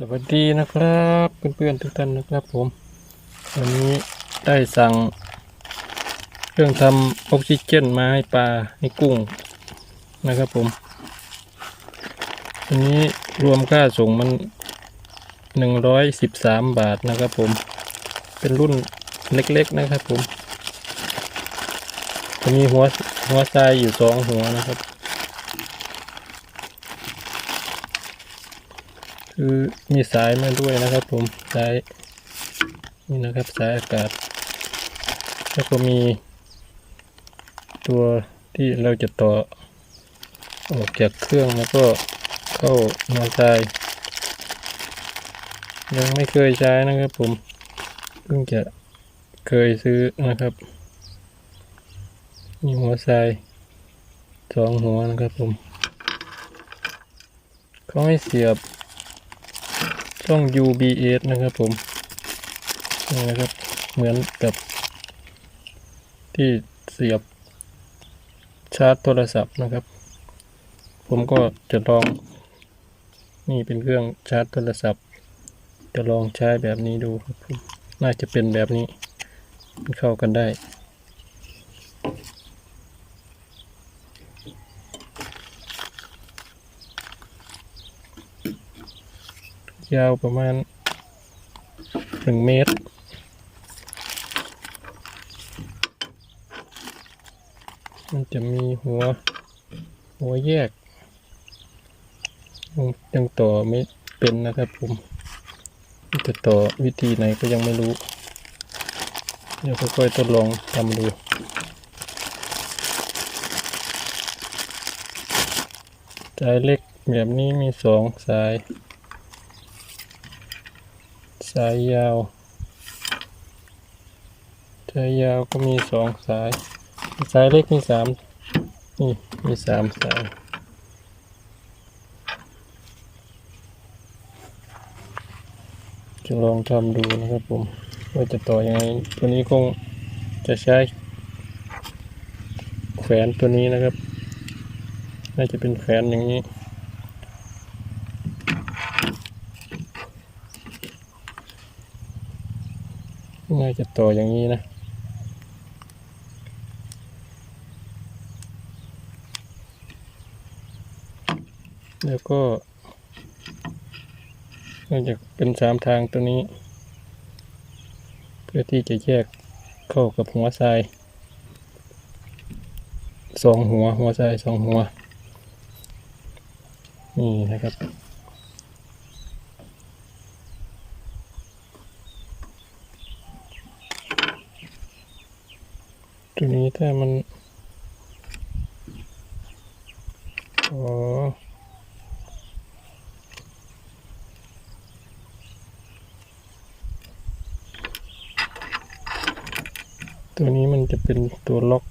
สวัสดีนะครับเพื่อนๆทุกท่านนะครับผม วันนี้ได้สั่ง เครื่องทำออกซิเจนมาให้ปลาให้กุ้งนะครับผมอันนี้รวมค่าส่งมันหนึ่งร้อยสิบสามบาทนะครับผม เป็นรุ่นเล็กๆนะครับผมจะมีหัวหัวทรายอยู่สองหัวนะครับ คือมีสายมาด้วยนะครับ ผมสายนี่นะครับสายอากาศ แล้วก็มี ตัวที่เราจะต่อออกจากเครื่องแล้วก็เข้าหัวสาย ยังไม่เคยใช้นะครับ ผมเพิ่งจะเคยซื้อนะครับมีหัวสายสองหัวนะครับผมเขาให้เสียบ ช่อง UBS นะครับผมนี่นะครับ เหมือนกับ ที่เสียบชาร์จโทรศัพท์นะครับ ผมก็จะลอง นี่เป็นเครื่องชาร์จโทรศัพท์ จะลองใช้แบบนี้ดูครับผมน่าจะเป็นแบบนี้ เข้ากันได้ ยาวประมาณหนึ่งเมตร มันจะมีหัว หัวแยกยังต่อไม่เป็นนะครับผมจะต่อวิธีไหนก็ยังไม่รู้ เดี๋ยวค่อยๆทดลองทำดูสายเล็กแบบนี้มีสองสาย สายยาว สายยาวก็มีสองสาย สายเล็กมีสามนี่มีสามสายจะลองทำดูนะครับผมว่าจะต่อยังไงตัวนี้คงจะใช้แขวนตัวนี้นะครับ น่าจะเป็นแขวนอย่างนี้ น่าจะโตออย่างนี้นะแล้วก็น่าจะเป็นสามทางตัวนี้ เพื่อที่จะแยกเข้ากับหัวทรายสองหัวหัวทรายสองหัว นี่นะครับ ตัวนี้ถ้ามันอ๋อตัวนี้มันจะเป็นตัวล็อก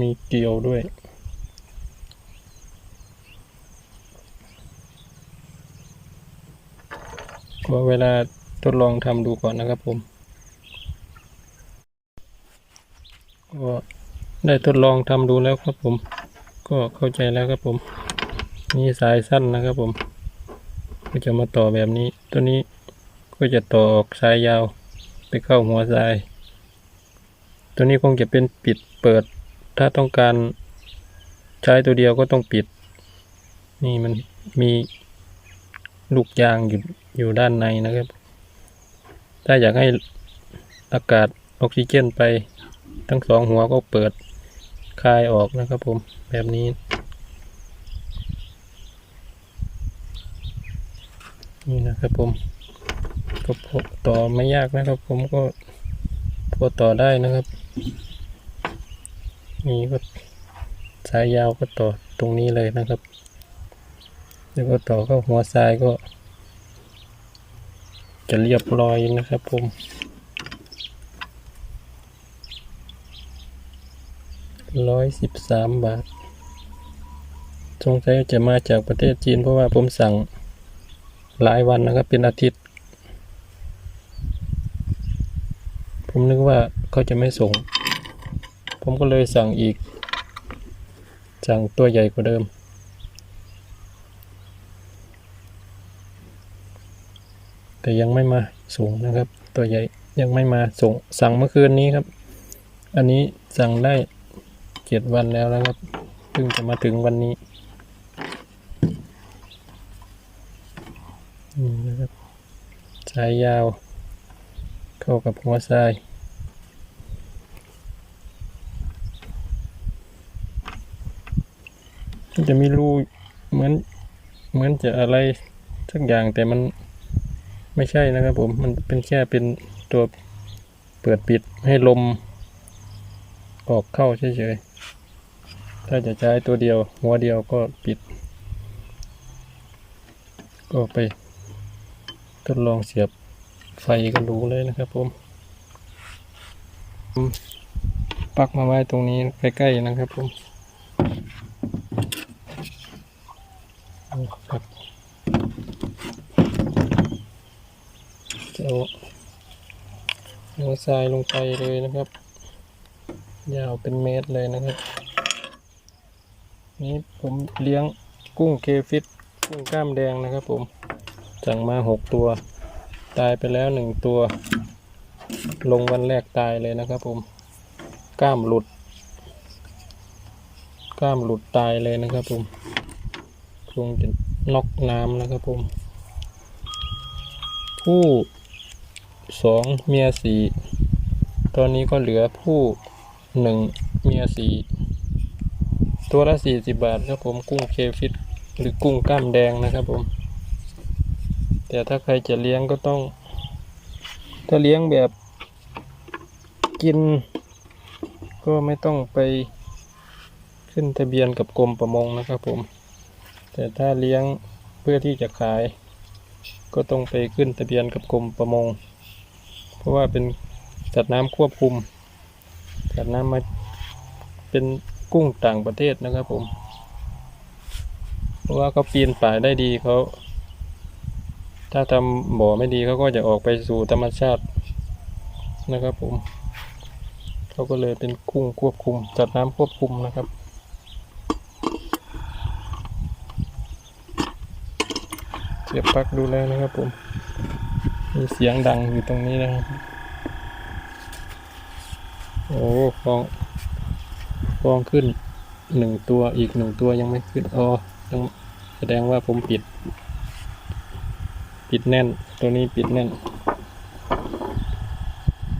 มีเกลียวด้วย ก็เวลาทดลองทำดูก่อนนะครับผม ก็ได้ทดลองทำดูแล้วครับผม ก็เข้าใจแล้วครับผมมีสายสั้นนะครับผม ก็จะมาต่อแบบนี้ ตัวนี้ก็จะต่อออกสายยาวไปเข้าหัวสาย ตัวนี้คงจะเป็นปิดเปิด ถ้าต้องการใช้ตัวเดียวก็ต้องปิด นี่มันมีลูกยางอยู่อยู่ด้านในนะครับ ถ้าอยากให้อากาศออกซิเจนไป ทั้งสองหัวก็เปิดคลายออกนะครับผมแบบนี้ นี่นะครับผมก็พอต่อไม่ยากนะครับผมก็พอต่อได้นะครับ นี่ก็สายยาวก็ต่อตรงนี้เลยนะครับ แล้วก็ต่อเข้าหัวทรายก็ จะเรียบร้อยนะครับผม ร้อยสิบสามบาท สงสัยจะมาจากประเทศจีนเพราะว่าผมสั่งหลายวันนะครับ เป็นอาทิตย์ ผมนึกว่าเขาจะไม่ส่ง ผมก็เลยสั่งอีก สั่งตัวใหญ่กว่าเดิมแต่ยังไม่มาส่งนะครับ ตัวใหญ่ยังไม่มาส่งสั่งเมื่อคืนนี้ครับ อันนี้สั่งได้ เจ็ดวันแล้วนะครับเพิ่งจะมาถึงวันนี้นี่นะครับสายยาว เข้ากับหัวทรายจะมีรูเหมือนเหมือนจะอะไรสักอย่างแต่มันไม่ใช่นะครับผมมันเป็นแค่เป็นตัวเปิดปิดให้ลมออกเข้าเฉยๆ ถ้าจะใช้ตัวเดียว หัวเดียวก็ปิด ก็ไปทดลองเสียบไฟกันดูเลยนะครับผมปักมาไว้ตรงนี้ใกล้ๆนะครับผมครับจะเอาหัวทรายลงไปเลยนะครับ ยาวเป็นเมตรเลยนะครับ นี้ผมเลี้ยงกุ้งเคฟิตกุ้งกล้ามแดงนะครับผมสั่งมาหกตัว ตายไปแล้วหนึ่งตัว ลงวันแรกตายเลยนะครับผมกล้ามหลุด กล้ามหลุดตายเลยนะครับผมคงจะน็อกน้ำนะครับผม ผู้สองเมียสี่ตอนนี้ก็เหลือผู้หนึ่งเมียสี่ ตัวละสี่สิบบาทครับผมกุ้งเคฟิตหรือกุ้งกล้ามแดงนะครับผม แต่ถ้าใครจะเลี้ยงก็ต้อง ถ้าเลี้ยงแบบกิน ก็ไม่ต้องไปขึ้นทะเบียนกับกรมประมงนะครับผม แต่ถ้าเลี้ยงเพื่อที่จะขาย ก็ต้องไปขึ้นทะเบียนกับกรมประมง เพราะว่าเป็นสัตว์น้ำควบคุมสัตว์น้ำมาเป็น กุ้งต่างประเทศนะครับผม เพราะว่าเขาปีนป่ายได้ดีเขา ถ้าทำบ่อไม่ดีเขาก็จะออกไปสู่ธรรมชาตินะครับผมเขาก็เลยเป็นกุ้งควบคุมสัตว์น้ำควบคุมนะครับเสียบปลั๊กดูแลนะครับผม มีเสียงดังอยู่ตรงนี้นะครับ โอ้ฟอง องขึ้นหนึ่งตัวอีกหนึ่งตัวยังไม่ขึ้นอ๋อยังแสดงว่าผมปิด ปิดแน่น ตัวนี้ปิดแน่น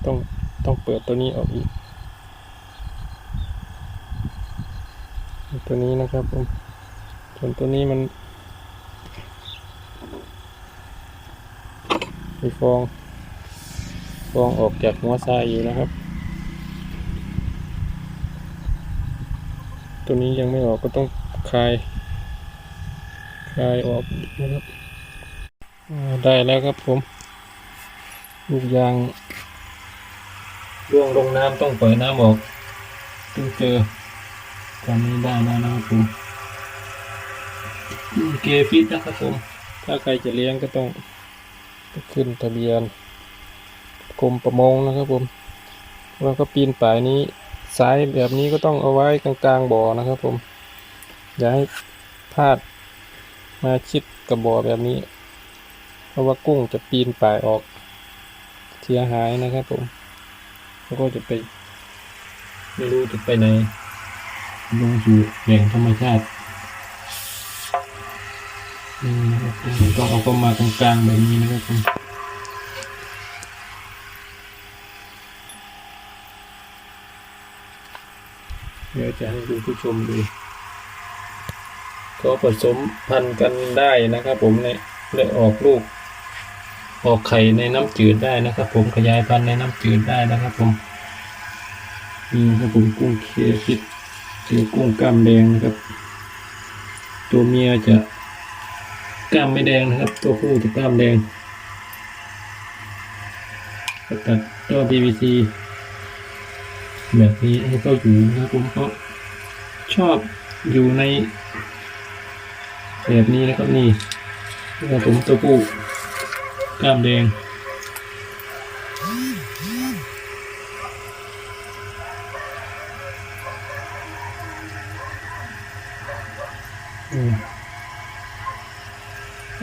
ต้องต้องเปิดตัวนี้ออกอีก ตัวนี้นะครับผมส่วนตัวนี้มัน มีฟอง ฟองออกจากหัวทรายอยู่นะครับ ตัวนี้ยังไม่ออกก็ต้องคลาย คลายออกนะครับได้แล้วครับผม ลูกยางร่วงลงน้ำต้องปล่อยน้ำออกถึงเจอตอนนี้ได้แล้วนะครับผมเกฟิตนะครับผม ถ้าใครจะเลี้ยงก็ต้องขึ้นทะเบียนกรมประมงนะครับผม แล้วก็ปีนป่ายนี้ สายแบบนี้ก็ต้องเอาไว้กลางๆบ่อนะครับผม อย่าให้พลาดมาชิดกับบ่อแบบนี้ เพราะว่ากุ้งจะปีนป่ายออกเสียหายนะครับผมแล้วก็จะไป ไม่รู้จะไปไหนลงสู่แหล่งธรรมชาตินี่นะครับผมต้องเอาเข้ามากลางๆแบบนี้นะครับผม เดี๋ยวจะให้คุณผู้ชมดูก็ผสมพันธุ์กันได้นะครับผมในและออกลูก ออกไข่ในน้ำจืดได้นะครับ ผมขยายพันธุ์ในน้ำจืดได้นะครับ ผมนี่ครับผมกุ้งเคฟิตคือกุ้งกล้ามแดงนะครับ ตัวเมียจะกล้ามไม่แดงนะครับ ตัวผู้จะกล้ามแดงตัดตัว PVC แบบนี้ให้เขาอยู่นะครับผมเขาชอบอยู่ใน แบบนี้นะครับนี่นะครับผมตัวผู้กล้ามแดง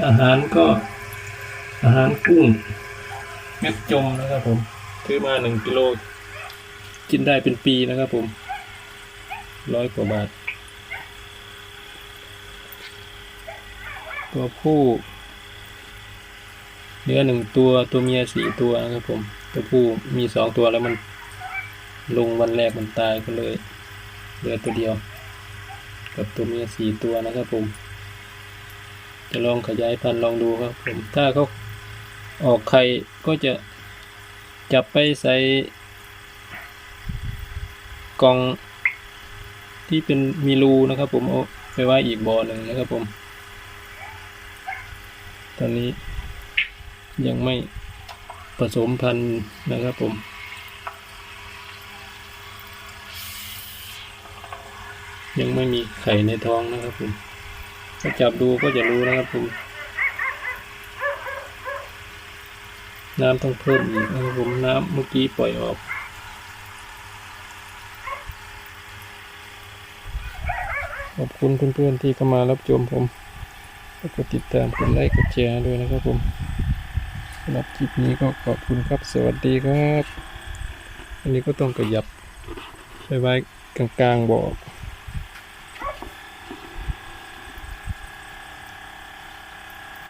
อาหารก็อาหารกุ้งเม็ดจมนะครับผมซื้อมาหนึ่งกิโล กินได้เป็นปีนะครับผมร้อยกว่าบาท ตัวผู้ เนื้อหนึ่งตัวตัวเมียสี่ตัวนะครับผม ตัวผู้มีสองตัวแล้วมันลงวันแรกมันตายก็เลยเหลือตัวเดียว กับตัวเมียสี่ตัวนะครับผม จะลองขยายพันธุ์ลองดูครับผมถ้าเขาออกไข่ก็จะจับไปใส่ กล่องที่เป็นมีรูนะครับ ผมเอาไปไว้อีกบ่อหนึ่งนะครับผม ตอนนี้ยังไม่ผสมพันธุ์นะครับผมยังไม่มีไข่ในท้องนะครับผมถ้าจับดูก็จะรู้นะครับผม น้ำต้องเพิ่มอีกนะครับผมน้ำเมื่อกี้ปล่อยออก ขอบคุณเพื่อนๆที่เข้ามารับชมผม แล้วก็ติดตามกดไลค์กดแชร์ด้วยนะครับผมสำหรับคลิปนี้ก็ขอบคุณครับ สวัสดีครับ อันนี้ก็ต้องขยับไปไว้กลางๆบอก